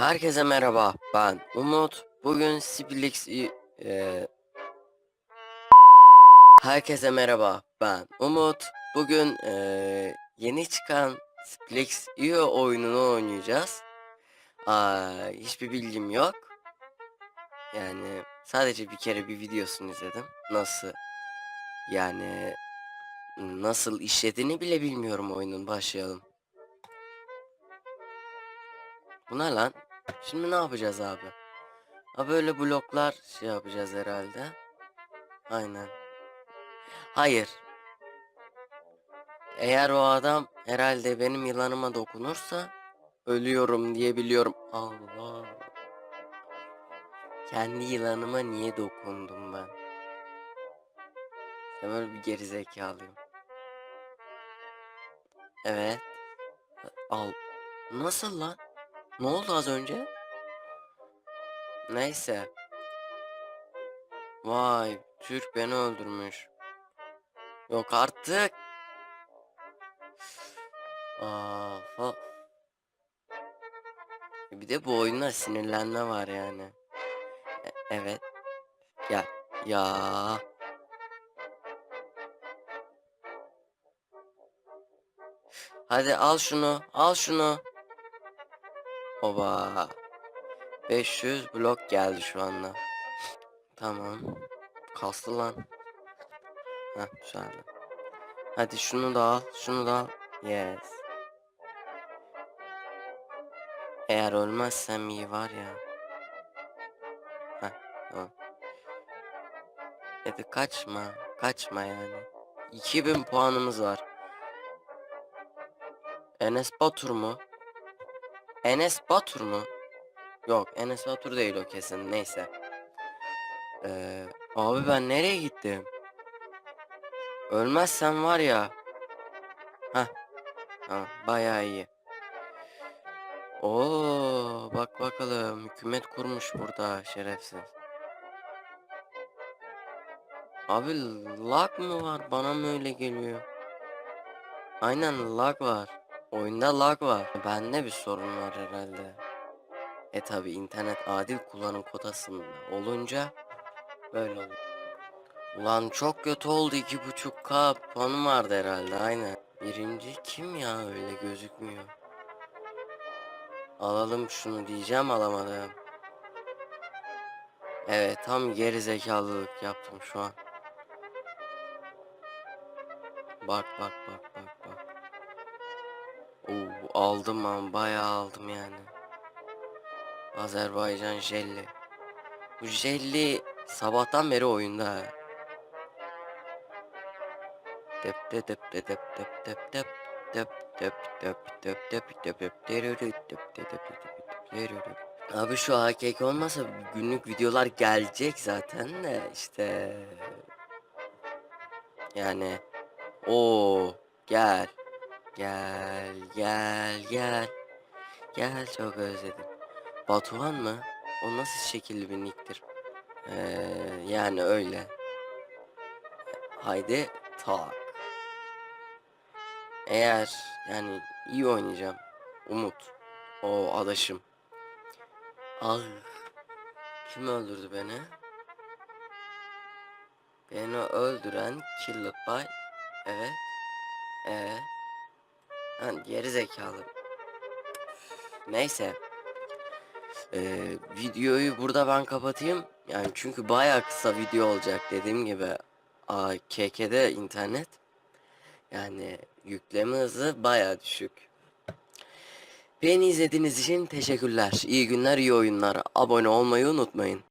Herkese merhaba, ben Umut. Bugün Splix... e, Herkese merhaba, ben Umut. Bugün e, yeni çıkan Splix IO oyununu oynayacağız. Aa, hiçbir bilgim yok. Yani sadece bir kere bir videosunu izledim. Nasıl yani nasıl işlediğini bile bilmiyorum oyunun. Başlayalım. Bu ne lan? Şimdi ne yapacağız abi? Ha böyle bloklar şey yapacağız herhalde. Aynen. Hayır. Eğer o adam herhalde benim yılanıma dokunursa ölüyorum diye biliyorum. Allah. Kendi yılanıma niye dokundum ben? Ben böyle bir gerizekalıyım. Evet. Al. Nasıl lan? Ne oldu az önce? Neyse. Vay, Türk beni öldürmüş. Yok artık. Aa, fa- Bir de bu oyunda sinirlenme var yani. E- evet. Ya, ya. Hadi al şunu, al şunu. Oba. 500 blok geldi şu anda. Tamam. Kastı lan. Heh güzeldi. Hadi şunu da al. Şunu da al. Yes. Eğer ölmezsem iyi var ya. Heh tamam. Hadi kaçma. Kaçma yani. 2000 puanımız var. Enes Batur mu? Enes Batur mu? Yok Enes Batur değil o kesin. Neyse. Ee, abi ben nereye gittim? Ölmezsem var ya. Heh. Tamam bayağı iyi. Oo bak bakalım hükümet kurmuş burada şerefsiz. Abi lag mı var bana mı öyle geliyor? Aynen lag var. Oyunda lag var. Bende bir sorun var herhalde. E tabi internet adil kullanım kotasında olunca böyle olur. Ulan çok kötü oldu iki buçuk k puanım vardı herhalde aynen. Birinci kim ya öyle gözükmüyor. Alalım şunu diyeceğim alamadım. Evet tam geri zekalılık yaptım şu an. Bak bak bak bak. Oo, aldım ama bayağı aldım yani. Azerbaycan jelli. Bu jelli sabahtan beri oyunda. Dep de dep de dep dep dep dep dep dep dep dep dep dep dep dep de dep dep dep. Abi şu AKK olmasa günlük videolar gelecek zaten de işte. Yani o gel gel gel gel gel çok özledim. Batuhan mı? O nasıl şekilli bir nicktir? Ee, yani öyle. Haydi tak. Eğer yani iyi oynayacağım. Umut. O adaşım. Ah. Kim öldürdü beni? Beni öldüren Killed by. Evet. Ee. Lan geri zekalı. Neyse. Ee, videoyu burada ben kapatayım. Yani çünkü baya kısa video olacak dediğim gibi. KK'de internet. Yani yükleme hızı baya düşük. Beni izlediğiniz için teşekkürler. İyi günler, iyi oyunlar. Abone olmayı unutmayın.